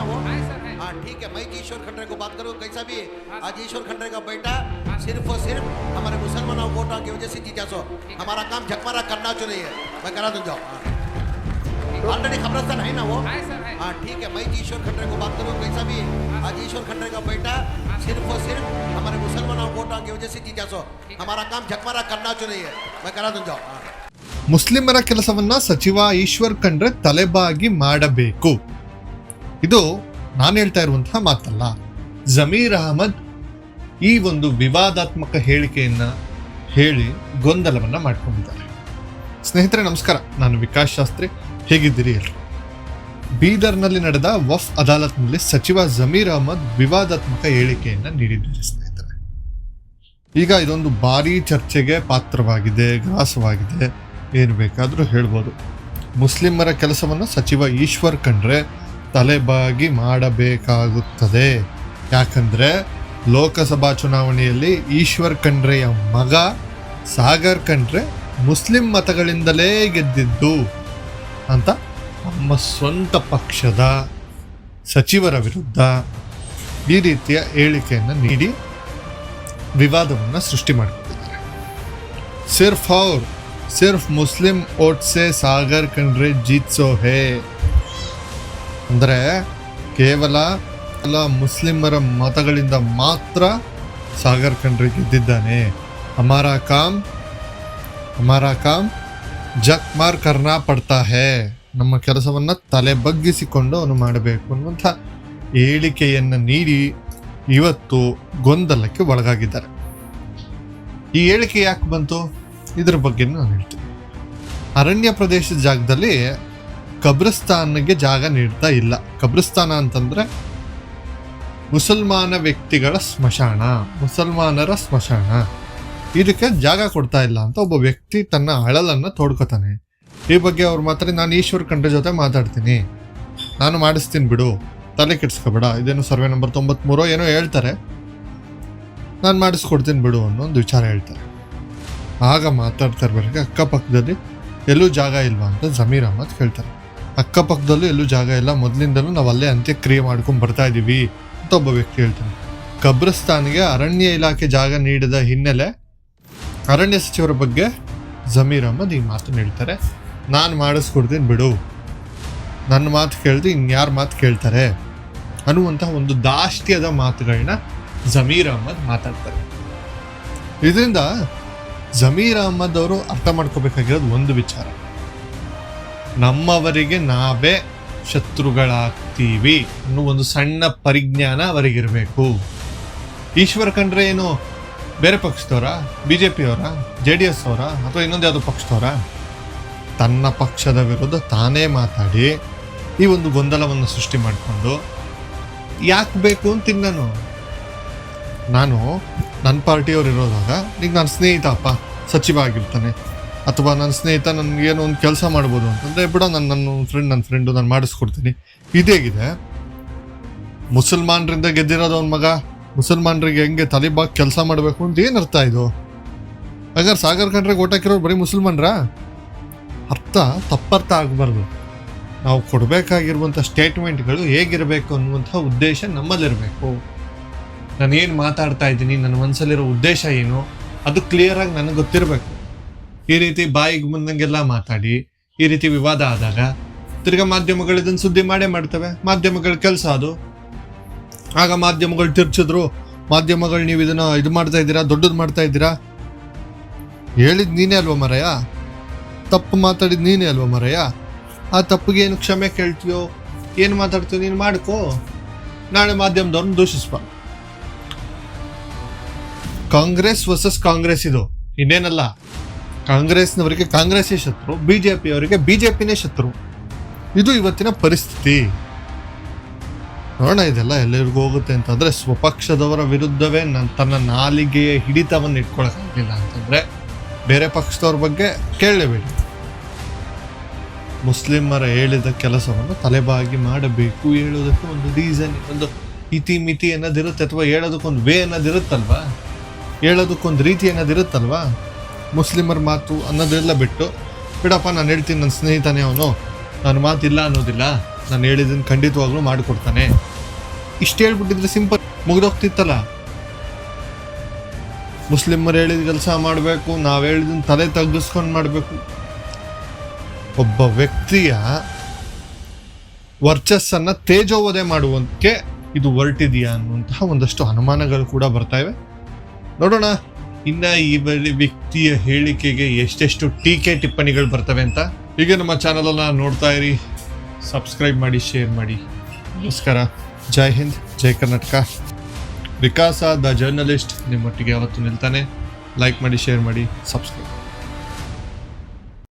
ना वो है सर है हाँ ठीक है मैं तो ईश्वर खंडरे को बात करूँ कैसा भी आज ईश्वर खंडरे का बेटा सिर्फ और सिर्फ हमारे मुसलमानों वोटों की वजह से जीता सो हमारा काम झकमारा करना जो नहीं है मैं करा दूँ जाओ ऑलरेडी खबरस्तान है ना वो है सर है हाँ ठीक है मैं तो ईश्वर खंडरे को बात करूँ कैसा भी आज ईश्वर खंडरे का बेटा सिर्फ और सिर्फ हमारे मुसलमानों वोटों की वजह से जीता सो हमारा काम झकमारा करना जो नहीं है मैं करा दूँ जाओ हाँ ಮುಸ್ಲಿಮರ ಕೆಲಸವನ್ನ ಸಚಿವ ಈಶ್ವರ್ ಖಂಡ್ರೆ ತಲೆಬಾಗಿ ಮಾಡಬೇಕು ಇದು ನಾನು ಹೇಳ್ತಾ ಇರುವಂತಹ ಮಾತಲ್ಲ. ಜಮೀರ್ ಅಹಮದ್ ಈ ಒಂದು ವಿವಾದಾತ್ಮಕ ಹೇಳಿಕೆಯನ್ನು ಹೇಳಿ ಗೊಂದಲವನ್ನ ಮಾಡ್ಕೊಂಡಿದ್ದಾರೆ. ಸ್ನೇಹಿತರೆ, ನಮಸ್ಕಾರ. ನಾನು ವಿಕಾಸ್ ಶಾಸ್ತ್ರಿ. ಹೇಗಿದ್ದೀರಿ ಎಲ್ರು? ಬೀದರ್ನಲ್ಲಿ ನಡೆದ ವಫ್ ಅದಾಲತ್ನಲ್ಲಿ ಸಚಿವ ಜಮೀರ್ ಅಹಮದ್ ವಿವಾದಾತ್ಮಕ ಹೇಳಿಕೆಯನ್ನು ನೀಡಿದ್ದಾರೆ ಸ್ನೇಹಿತರೆ. ಈಗ ಇದೊಂದು ಭಾರೀ ಚರ್ಚೆಗೆ ಪಾತ್ರವಾಗಿದೆ, ಗ್ರಾಸವಾಗಿದೆ. ಏನು ಬೇಕಾದರೂ ಹೇಳ್ಬೋದು. ಮುಸ್ಲಿಮರ ಕೆಲಸವನ್ನು ಸಚಿವ ಈಶ್ವರ್ ಖಂಡ್ರೆ ತಲೆಬಾಗಿ ಮಾಡಬೇಕಾಗುತ್ತದೆ. ಯಾಕಂದರೆ ಲೋಕಸಭಾ ಚುನಾವಣೆಯಲ್ಲಿ ಈಶ್ವರ್ ಖಂಡ್ರೆಯ ಮಗ, ಸಾಗರ್ ಖಂಡ್ರೆ ಮುಸ್ಲಿಂ ಮತಗಳಿಂದಲೇ ಗೆದ್ದಿದ್ದು ಅಂತ ನಮ್ಮ ಸ್ವಂತ ಪಕ್ಷದ ಸಚಿವರ ವಿರುದ್ಧ ಈ ರೀತಿಯ ಹೇಳಿಕೆಯನ್ನು ನೀಡಿ ವಿವಾದವನ್ನು ಸೃಷ್ಟಿ ಮಾಡಿಕೊಂಡಿದ್ದಾರೆ ಸಿರ್ಫ್ ಅವ್ರು, ಸಿರ್ಫ್ ಮುಸ್ಲಿಂ ಓಟ್ಸೆ ಸಾಗರ್ ಕಂಡ್ರೆ ಜೀತ್ಸೋ ಹೇ. ಅಂದರೆ ಕೇವಲ ಎಲ್ಲ ಮುಸ್ಲಿಮರ ಮತಗಳಿಂದ ಮಾತ್ರ ಸಾಗರ್ ಖಂಡ್ರಿ ಗೆದ್ದಿದ್ದಾನೆ. ಹಮಾರ ಕಾಮ್, ಅಮಾರ ಕಾಮ್, ಜಕ್ ಮಾರ್ ಕರ್ನಾ ಪಡ್ತಾ ಹೇ. ನಮ್ಮ ಕೆಲಸವನ್ನು ತಲೆ ಬಗ್ಗಿಸಿಕೊಂಡು ಅವನು ಮಾಡಬೇಕು ಅನ್ನುವಂಥ ಹೇಳಿಕೆಯನ್ನು ನೀಡಿ ಇವತ್ತು ಗೊಂದಲಕ್ಕೆ ಒಳಗಾಗಿದ್ದಾರೆ. ಈ ಹೇಳಿಕೆ ಯಾಕೆ ಬಂತು? ಇದ್ರ ಬಗ್ಗೆ ನಾನು ಹೇಳ್ತೀನಿ. ಅರಣ್ಯ ಪ್ರದೇಶದ ಜಾಗದಲ್ಲಿ ಕಬ್ರಿಸ್ತಾನ್ಗೆ ಜಾಗ ನೀಡ್ತಾ ಇಲ್ಲ. ಕಬ್ರಸ್ತಾನ ಅಂತಂದ್ರೆ ಮುಸಲ್ಮಾನ ವ್ಯಕ್ತಿಗಳ ಸ್ಮಶಾನ, ಮುಸಲ್ಮಾನರ ಸ್ಮಶಾನ. ಇದಕ್ಕೆ ಜಾಗ ಕೊಡ್ತಾ ಇಲ್ಲ ಅಂತ ಒಬ್ಬ ವ್ಯಕ್ತಿ ತನ್ನ ಅಳಲನ್ನ ತೋಡ್ಕೋತಾನೆ. ಈ ಬಗ್ಗೆ ಅವ್ರು ಮಾತ್ರ, ನಾನು ಈಶ್ವರ್ ಖಂಡ್ರೆ ಜೊತೆ ಮಾತಾಡ್ತೀನಿ. ನಾನು ಮಾಡಿಸ್ತೀನಿ ಬಿಡು. ತಲೆ ಕೆಡ್ಸ್ಕೊಬೇಡ. ಇದೇನು ಸರ್ವೆ ನಂಬರ್ ತೊಂಬತ್ಮೂರೋ ಏನೋ ಹೇಳ್ತಾರೆ. ನಾನು ಮಾಡಿಸ್ಕೊಡ್ತೀನಿ ಬಿಡು ಅನ್ನೋ ಒಂದು ವಿಚಾರ ಹೇಳ್ತಾರೆ. ಆಗ ಮಾತಾಡ್ತಾ ಇರ್ಬೇಕು ಅಕ್ಕಪಕ್ಕದಲ್ಲಿ ಎಲ್ಲೂ ಜಾಗ ಇಲ್ವಾ ಅಂತ ಜಮೀರ್ ಅಹಮದ್ ಕೇಳ್ತಾರೆ. ಅಕ್ಕಪಕ್ಕದಲ್ಲೂ ಎಲ್ಲೂ ಜಾಗ ಇಲ್ಲ. ಮೊದಲಿಂದಲೂ ನಾವು ಅಲ್ಲೇ ಅಂತ್ಯಕ್ರಿಯೆ ಮಾಡ್ಕೊಂಡು ಬರ್ತಾ ಇದ್ದೀವಿ ಅಂತ ಒಬ್ಬ ವ್ಯಕ್ತಿ ಹೇಳ್ತಾನೆ. ಕಬ್ರಸ್ತಾನ್ಗೆ ಅರಣ್ಯ ಇಲಾಖೆ ಜಾಗ ನೀಡಿದ ಹಿನ್ನೆಲೆ ಅರಣ್ಯ ಸಚಿವರ ಬಗ್ಗೆ ಜಮೀರ್ ಅಹಮದ್ ಈ ಮಾತನ್ನು ಹೇಳ್ತಾರೆ. ನಾನು ಮಾಡಿಸ್ಕೊಡ್ತೀನಿ ಬಿಡು. ನನ್ನ ಮಾತು ಕೇಳಿದ್ರೆ ಇನ್ಯಾರು ಮಾತು ಕೇಳ್ತಾರೆ ಅನ್ನುವಂತಹ ಒಂದು ದಾಷ್ಟ್ಯದ ಮಾತುಗಳನ್ನ ಜಮೀರ್ ಅಹಮದ್ ಮಾತಾಡ್ತಾರೆ. ಇದರಿಂದ ಜಮೀರ್ ಅಹಮದ್ ಅವರು ಅರ್ಥ ಮಾಡ್ಕೋಬೇಕಾಗಿರೋದು ಒಂದು ವಿಚಾರ. ನಮ್ಮವರಿಗೆ ನಾವೇ ಶತ್ರುಗಳಾಗ್ತೀವಿ ಅನ್ನೋ ಒಂದು ಸಣ್ಣ ಪರಿಜ್ಞಾನ ಅವರಿಗಿರಬೇಕು. ಈಶ್ವರ ಕಂಡ್ರೆ ಏನು ಬೇರೆ ಪಕ್ಷದವರ? ಬಿ ಜೆ ಪಿಯವರ ಜೆ ಡಿ ಎಸ್ ಅವರ? ಅಥವಾ ಇನ್ನೊಂದು ಯಾವುದೋ ಪಕ್ಷದವರ? ತನ್ನ ಪಕ್ಷದ ವಿರುದ್ಧ ತಾನೇ ಮಾತಾಡಿ ಈ ಒಂದು ಗೊಂದಲವನ್ನು ಸೃಷ್ಟಿ ಮಾಡಿಕೊಂಡು ಯಾಕೆ ಬೇಕು ಅಂತೀನಿ ನಾನು. ನಾನು ನನ್ನ ಪಾರ್ಟಿಯವ್ರು ಇರೋದಾಗ, ಈಗ ನನ್ನ ಸ್ನೇಹಿತ ಅಪ್ಪ, ಸಚಿವ ಆಗಿರ್ತಾನೆ. ಅಥವಾ ನನ್ನ ಸ್ನೇಹಿತ ನನಗೆ ಏನೋ ಒಂದು ಕೆಲಸ ಮಾಡ್ಬೋದು ಅಂತಂದರೆ, ಬಿಡೋ ನನ್ನ ನನ್ನ ಫ್ರೆಂಡ್ ನನ್ನ ಫ್ರೆಂಡು ನಾನು ಮಾಡಿಸ್ಕೊಡ್ತೀನಿ. ಇದೇಗಿದೆ ಮುಸಲ್ಮಾನರಿಂದ ಗೆದ್ದಿರೋದು ಅವನ ಮಗ. ಮುಸಲ್ಮಾನರಿಗೆ ಹೆಂಗೆ ತಲೆಬಾಗ್ ಕೆಲಸ ಮಾಡಬೇಕು ಅಂತ ಏನು ಅರ್ಥ ಇದು? ಹಾಗಾದ್ರೆ ಸಾಗರ್ ಕಂಡ್ರೆ ಓಟಾಕಿರೋರು ಬರೀ ಮುಸಲ್ಮಾನ್ರ? ಅರ್ಥ, ತಪ್ಪರ್ಥ ಆಗಬಾರ್ದು. ನಾವು ಕೊಡಬೇಕಾಗಿರುವಂಥ ಸ್ಟೇಟ್ಮೆಂಟ್ಗಳು ಹೇಗಿರಬೇಕು ಅನ್ನುವಂಥ ಉದ್ದೇಶ ನಮ್ಮಲ್ಲಿರಬೇಕು. ನಾನು ಏನು ಮಾತಾಡ್ತಾ ಇದ್ದೀನಿ, ನನ್ನ ಮನಸ್ಸಲ್ಲಿರೋ ಉದ್ದೇಶ ಏನು? ಅದು ಕ್ಲಿಯರಾಗಿ ನನಗೆ ಗೊತ್ತಿರಬೇಕು. ಈ ರೀತಿ ಬಾಯಿಗೆ ಬಂದಂಗೆಲ್ಲ ಮಾತಾಡಿ, ಈ ರೀತಿ ವಿವಾದ ಆದಾಗ ತಿರ್ಗಾ ಮಾಧ್ಯಮಗಳು ಇದನ್ನು ಸುದ್ದಿ ಮಾಡೇ ಮಾಡ್ತವೆ. ಮಾಧ್ಯಮಗಳ ಕೆಲಸ ಅದು. ಆಗ ಮಾಧ್ಯಮಗಳು ತಿರ್ಚಿದ್ರು, ಮಾಧ್ಯಮಗಳು ನೀವು ಇದನ್ನ ಇದು ಮಾಡ್ತಾ ಇದ್ದೀರಾ, ದೊಡ್ಡದು ಮಾಡ್ತಾ ಇದ್ದೀರಾ? ಹೇಳಿದ್ ನೀನೇ ಅಲ್ವಾ ಮರಯ್ಯ ತಪ್ಪು ಮಾತಾಡಿದ್ ನೀನೇ ಅಲ್ವಾ ಮರಯ್ಯ ಆ ತಪ್ಪಿಗೆ ಏನು ಕ್ಷಮೆ ಕೇಳ್ತೀಯೋ, ಏನು ಮಾತಾಡ್ತೀಯೋ ನೀನು ಮಾಡ್ಕೋ. ನಾಳೆ ಮಾಧ್ಯಮದವ್ರನ್ನ ದೂಷಿಸ್ಬ ಕಾಂಗ್ರೆಸ್ ವರ್ಸಸ್ ಕಾಂಗ್ರೆಸ್ ಇದು. ಇನ್ನೇನಲ್ಲ ಕಾಂಗ್ರೆಸ್ನವರಿಗೆ ಕಾಂಗ್ರೆಸ್ಸೇ ಶತ್ರು ಬಿ ಜೆ ಪಿಯವರಿಗೆ ಬಿ ಅವರಿಗೆ ಪಿನೇ ಶತ್ರು. ಇದು ಇವತ್ತಿನ ಪರಿಸ್ಥಿತಿ. ನೋಡೋಣ, ಇದೆಲ್ಲ ಎಲ್ಲರಿಗೂ ಹೋಗುತ್ತೆ ಅಂತಂದರೆ ಸ್ವಪಕ್ಷದವರ ವಿರುದ್ಧವೇ ನನ್ನ ತನ್ನ ನಾಲಿಗೆಯ ಹಿಡಿತವನ್ನು ಇಟ್ಕೊಳಕ್ಕಾಗಲಿಲ್ಲ ಅಂತಂದ್ರೆ ಬೇರೆ ಪಕ್ಷದವ್ರ ಬಗ್ಗೆ ಕೇಳಲೇಬೇಡಿ. ಮುಸ್ಲಿಮರ ಹೇಳಿದ ಕೆಲಸವನ್ನು ತಲೆಬಾಗಿ ಮಾಡಬೇಕು, ಹೇಳೋದಕ್ಕೆ ಒಂದು ರೀಸನ್ ಒಂದು ಇತಿ ಮಿತಿ ಅನ್ನೋದಿರುತ್ತೆ ಅಥವಾ ಹೇಳೋದಕ್ಕೊಂದು ವೇ ಅನ್ನೋದಿರುತ್ತಲ್ವಾ? ಹೇಳೋದಕ್ಕೊಂದು ರೀತಿ ಅನ್ನೋದಿರುತ್ತಲ್ವಾ? ಮುಸ್ಲಿಮರ ಮಾತು ಅನ್ನೋದೆಲ್ಲ ಬಿಟ್ಟು, ಬಿಡಪ್ಪ, ನಾನು ಹೇಳ್ತೀನಿ ನನ್ನ ಸ್ನೇಹಿತನೇ ಅವನು. ನನ್ನ ಮಾತಿಲ್ಲ ಅನ್ನೋದಿಲ್ಲ. ನಾನು ಹೇಳಿದ್ದನ್ನು ಖಂಡಿತವಾಗ್ಲೂ ಮಾಡಿಕೊಡ್ತಾನೆ. ಇಷ್ಟು ಹೇಳ್ಬಿಟ್ಟಿದ್ರೆ ಸಿಂಪಲ್ ಮುಗಿದೋಗ್ತಿತ್ತಲ್ಲ. ಮುಸ್ಲಿಮರು ಹೇಳಿದ ಕೆಲಸ ಮಾಡಬೇಕು, ನಾವು ಹೇಳಿದನ್ನು ತಲೆ ತಗ್ಗಿಸ್ಕೊಂಡು ಮಾಡಬೇಕು. ಒಬ್ಬ ವ್ಯಕ್ತಿಯ ವರ್ಚಸ್ಸನ್ನು ತೇಜೋವಧೆ ಮಾಡುವಂತೆ ಇದು ಹೊರಟಿದೆಯಾ ಅನ್ನುವಂತಹ ಒಂದಷ್ಟು ಅನುಮಾನಗಳು ಕೂಡ ಬರ್ತಾ ಇವೆ. ನೋಡೋಣ. ಇನ್ನ ಈ ಬಳಿ ವ್ಯಕ್ತಿಯ ಹೇಳಿಕೆಗೆ ಎಷ್ಟೆಷ್ಟು ಟೀಕೆ ಟಿಪ್ಪಣಿಗಳು ಬರ್ತವೆ ಅಂತ ಈಗ ನಮ್ಮ ಚಾನಲನ್ನು ನೋಡ್ತಾ ಇರಿ. ಸಬ್ಸ್ಕ್ರೈಬ್ ಮಾಡಿ ಶೇರ್ ಮಾಡಿ. ನಮಸ್ಕಾರ. ಜೈ ಹಿಂದ್, ಜೈ ಕರ್ನಾಟಕ. ವಿಕಾಸ ದ ಜರ್ನಲಿಸ್ಟ್ ನಿಮ್ಮೊಟ್ಟಿಗೆ ಯಾವತ್ತು ನಿಲ್ತಾನೆ. ಲೈಕ್ ಮಾಡಿ ಶೇರ್ ಮಾಡಿ ಸಬ್ಸ್ಕ್ರೈಬ್